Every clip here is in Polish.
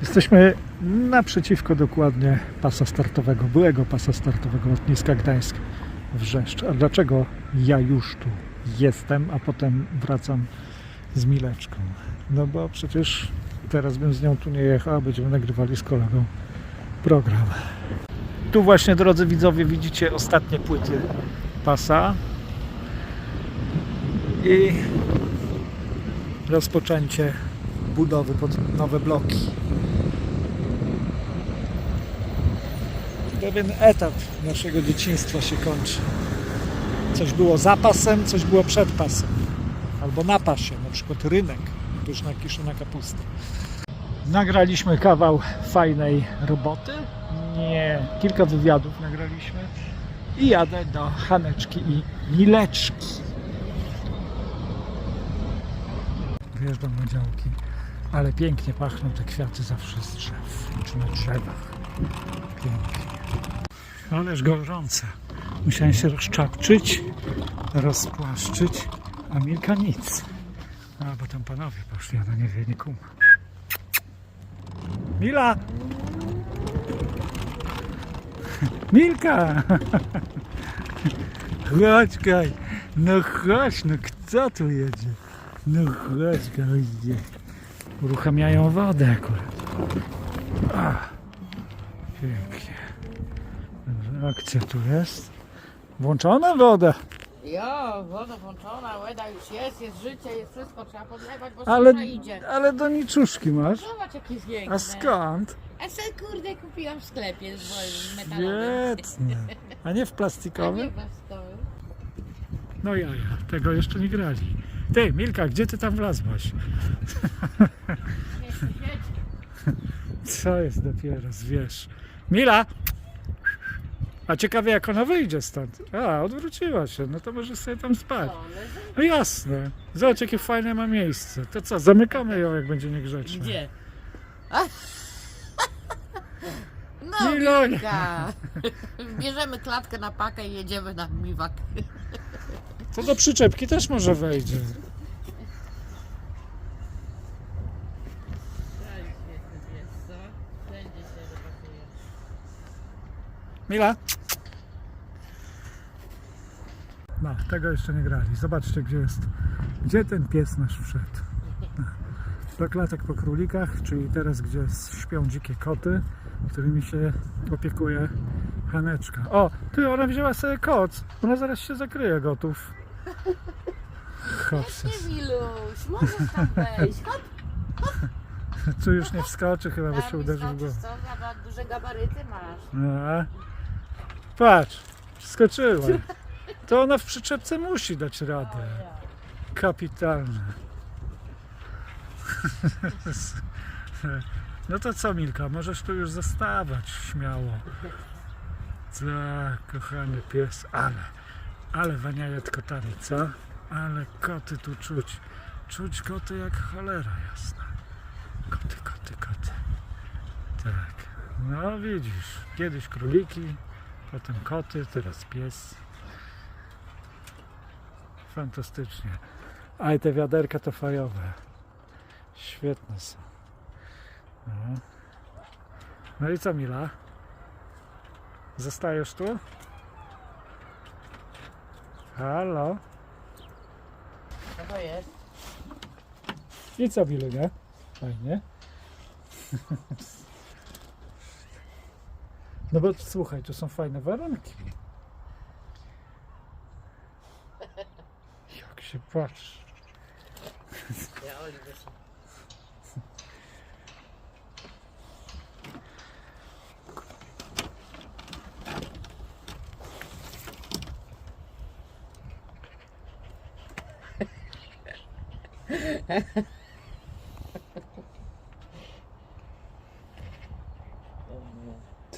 Jesteśmy naprzeciwko dokładnie pasa startowego, byłego pasa startowego lotniska Gdańsk Wrzeszcz. A dlaczego ja już tu jestem, a potem wracam z Mileczką? No bo przecież teraz bym z nią tu nie jechał, a będziemy nagrywali z kolegą program. Tu właśnie, drodzy widzowie, widzicie ostatnie płyty pasa i rozpoczęcie budowy pod nowe bloki. Pewien etap naszego dzieciństwa się kończy. Coś było za pasem, coś było przed pasem. Albo na pasie, na przykład rynek, pyszna kiszona kapusta. Nagraliśmy kawał fajnej roboty. Nie, kilka wywiadów nagraliśmy. I jadę do Haneczki i Mileczki. Wjeżdżam na działki, ale pięknie pachną te kwiaty zawsze z drzew, czy na drzewach. Pięknie. Ależ gorące. Musiałem się rozczapczyć, rozpłaszczyć, a Milka nic. A, bo tam panowie poszli, ona nie wie, nie kuma. Mila! Milka! Chodź, Kaj! No chodź, no kto tu jedzie? No chodź, Kaj. Uruchamiają wodę akurat. A, pięknie. Dobrze, akcja tu jest. Włączona woda, Jo, woda włączona, łeda już jest, jest życie, jest wszystko, trzeba podlewać, bo ale, susza idzie. ale do niczuszki masz. Zobacz jakie jest piękne. A skąd? A se kurde kupiłam w sklepie z moim metalowym. Świetnie. A nie w A nie plastikowym? plastikowy. No ja, ja, tego jeszcze nie grali. Ty, Milka, gdzie ty tam wlazłaś? Co jest dopiero, zwierz? Mila! A ciekawe jak ona wyjdzie stąd. A, odwróciła się, no to może sobie tam spać. No jasne. Zobacz jakie fajne ma miejsce. To co, zamykamy ją jak będzie niegrzeczna. Gdzie? No, Milunia. Milka. Bierzemy klatkę na pakę i jedziemy na biwak. To do przyczepki też może wejdzie. Mila? No, tego jeszcze nie grali. Zobaczcie, gdzie jest, gdzie ten pies nasz wszedł. Do klatek po królikach, czyli teraz, gdzie śpią dzikie koty, którymi się opiekuje Haneczka. O, ty, ona wzięła sobie koc. Ona zaraz się zakryje gotów. Hopsy. Nie Miluś, możesz tam wejść. Hop, Tu już nie wskoczy, chyba by się uderzył w głowę. co? Za duże gabaryty masz. No? Patrz, skoczyła. To ona w przyczepce musi dać radę. Kapitalne. No to co Milka, możesz tu już zostawać śmiało. Tak, kochany pies, ale, ale waniajet kotami, co? Ale koty tu czuć. Czuć koty jak cholera jasna. Koty, koty, koty. Tak. No widzisz, kiedyś króliki, potem koty, teraz pies. Fantastycznie. A i te wiaderka to fajowe. Świetne są. No, no i co Mila? Zostajesz tu? Halo? Co to jest? I co Milunia? Fajnie. No bo słuchaj, tu są fajne warunki. Jak się patrzy. Ja Oli wyszła.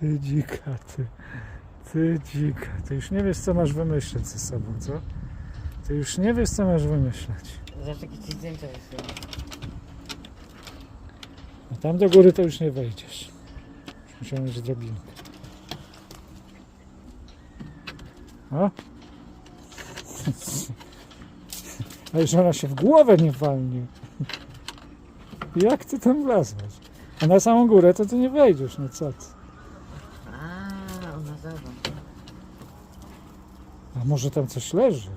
Ty dzika, ty. Ty dzika. Ty już nie wiesz, co masz wymyśleć ze sobą, co? Ty już nie wiesz, co masz wymyśleć. Zobacz jakie ci zdjęcia wysyłam. A tam do góry to już nie wejdziesz. Już musiałem mieć drabinkę. O! A już ona się w głowę nie walnie. Jak ty tam wlazłeś? A na samą górę to ty nie wejdziesz, no co ty. Zobacz. A może tam coś leży?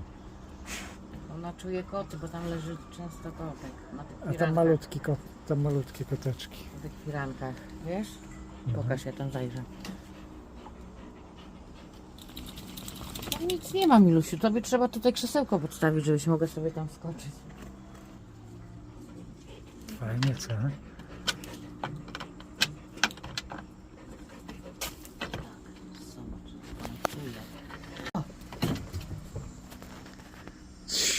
Ona czuje koty, bo tam leży często kotek. Na tych A tam firankach. malutki kot, tam malutkie koteczki. Na tych firankach, wiesz? Pokaż, ja tam zajrzę. Tam nic nie ma, Milusiu. Tobie trzeba tutaj krzesełko podstawić, żebyś mogła sobie tam skoczyć. Fajnie, co? Zobacz, ona czuje.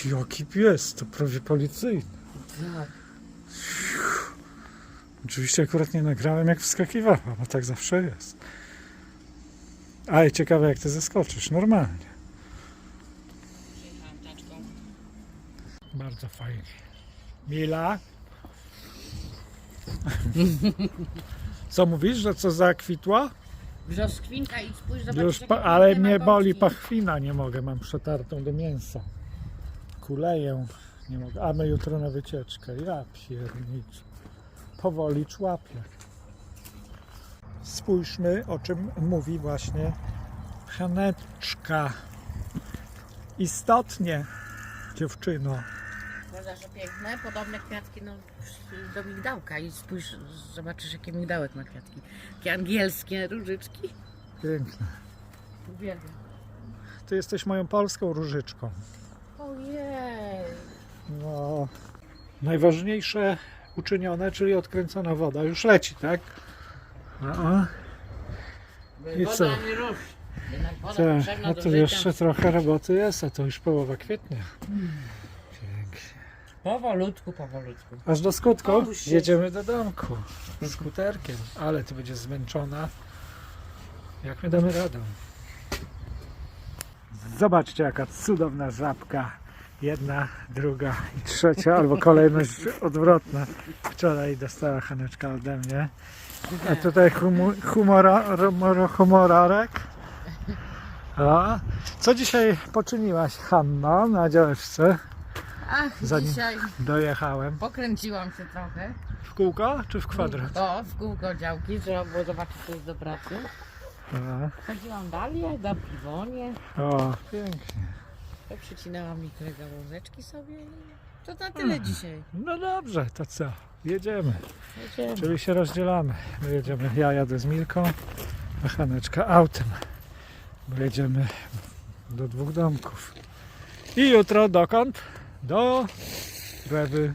Jaki pies, to prawie policyjny. Tak. Oczywiście akurat nie nagrałem jak wskakiwała, bo tak zawsze jest. Ale ciekawe jak ty zeskoczysz, normalnie. Przyjechałam taczką. Bardzo fajnie. Mila? co mówisz, że co zakwitła? Brzoskwinka i spójrz, zobacz, Już jakie pa, ale piękne mnie boli pachwina, nie mogę, mam przetartą do mięsa. Kuleję, nie mogę. A my jutro na wycieczkę. Ja pierniczę. Powoli człapię. Spójrzmy, o czym mówi właśnie Haneczka. Istotnie, dziewczyno. Prawda, że piękne, podobne kwiatki no, do migdałka i spójrz, zobaczysz jaki migdałek ma kwiatki. Takie angielskie różyczki. Piękne. Uwielbiam. Ty jesteś moją polską różyczką. Ojej. No, najważniejsze uczynione, czyli odkręcona woda. Już leci, tak? No, I Woda co? nie rusz. Jednak woda tak, potrzebna no do to życia. jeszcze trochę roboty jest, a to już połowa kwietnia. Pięknie. Powolutku, powolutku. Aż do skutku się- jedziemy do domku skuterkiem, ale ty będziesz zmęczona. Jak my damy radę? Zobaczcie jaka cudowna żabka. Jedna, druga i trzecia, albo kolejność odwrotna. Wczoraj dostała Haneczka ode mnie. A tutaj humu, humora, humor, humorarek. A, co dzisiaj poczyniłaś, Hanno, na działeczce? Ach, Zanim- dzisiaj Dojechałem. pokręciłam się trochę. W kółko czy w kwadrat? To, w kółko działki, trzeba było zobaczyć co jest do pracy. Chodziłam dalej, do piwonie. O, pięknie. To przycinałam niektóre gałązeczki sobie i to na tyle dzisiaj. No dobrze, to co? Jedziemy. Jedziemy. Czyli się rozdzielamy. My jedziemy, ja jadę z Milką, a Haneczka autem. Bo jedziemy do dwóch domków. I jutro dokąd? Do Rewy.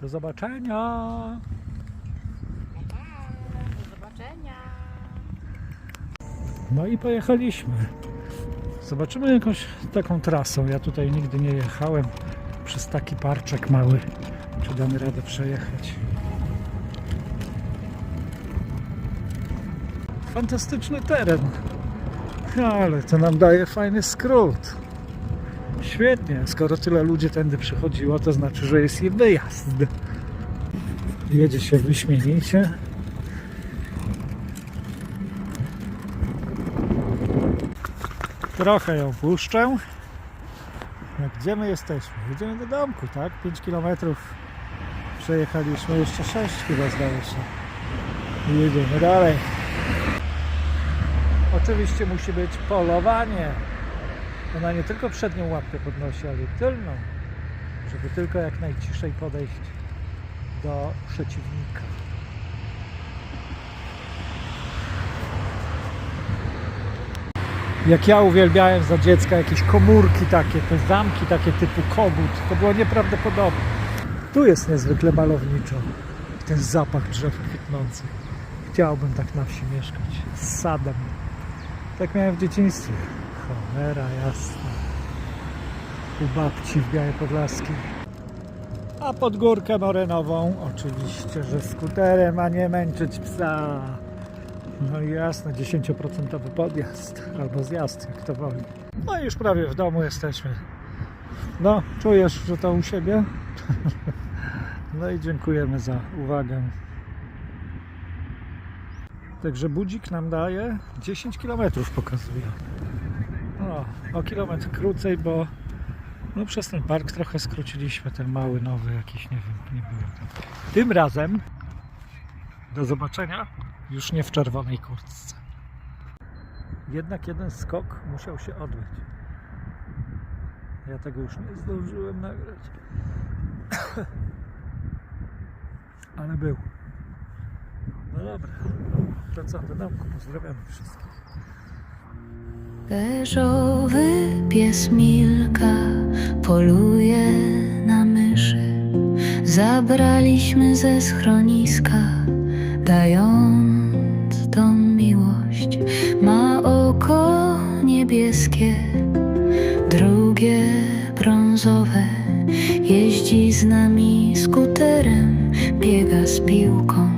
Do zobaczenia. Do zobaczenia. No i pojechaliśmy. Zobaczymy jakąś taką trasą. Ja tutaj nigdy nie jechałem przez taki parczek mały. Czy damy radę przejechać? Fantastyczny teren. Ale to nam daje fajny skrót. Świetnie. Skoro tyle ludzi tędy przychodziło, to znaczy, że jest i wyjazd. Jedzie się wyśmienicie. Trochę ją puszczę. No, gdzie my jesteśmy? Jedziemy do domku, tak? 5 km przejechaliśmy, jeszcze 6 chyba zdaje się. I jedziemy dalej. Oczywiście musi być polowanie. Ona nie tylko przednią łapkę podnosi, ale i tylną, żeby tylko jak najciszej podejść do przeciwnika. Jak ja uwielbiałem za dziecka jakieś komórki takie, te zamki takie typu kogut, to było nieprawdopodobne. Tu jest niezwykle malowniczo. Ten zapach drzew kwitnących. Chciałbym tak na wsi mieszkać, z sadem. Tak miałem w dzieciństwie. Cholera jasna. U babci w Białej Podlaskiej. A pod górkę morenową oczywiście, że skuterem, a nie męczyć psa. No i jasne, 10% podjazd albo zjazd, jak to woli. No i już prawie w domu jesteśmy. No, czujesz, że to u siebie? No i dziękujemy za uwagę. Także budzik nam daje 10 km pokazuje. O, o kilometr krócej, bo no przez ten park trochę skróciliśmy, ten mały, nowy jakiś, nie wiem, nie byłem. Tym razem Do zobaczenia już nie w czerwonej kurtce. Jednak jeden skok musiał się odbyć. Ja tego już nie zdążyłem nagrać. Ale był. No dobra. To do domku pozdrawiamy wszystkich. Beżowy pies Milka poluje na myszy. Zabraliśmy ze schroniska, dając tą miłość. Ma oko niebieskie, drugie brązowe. Jeździ z nami skuterem, biega z piłką.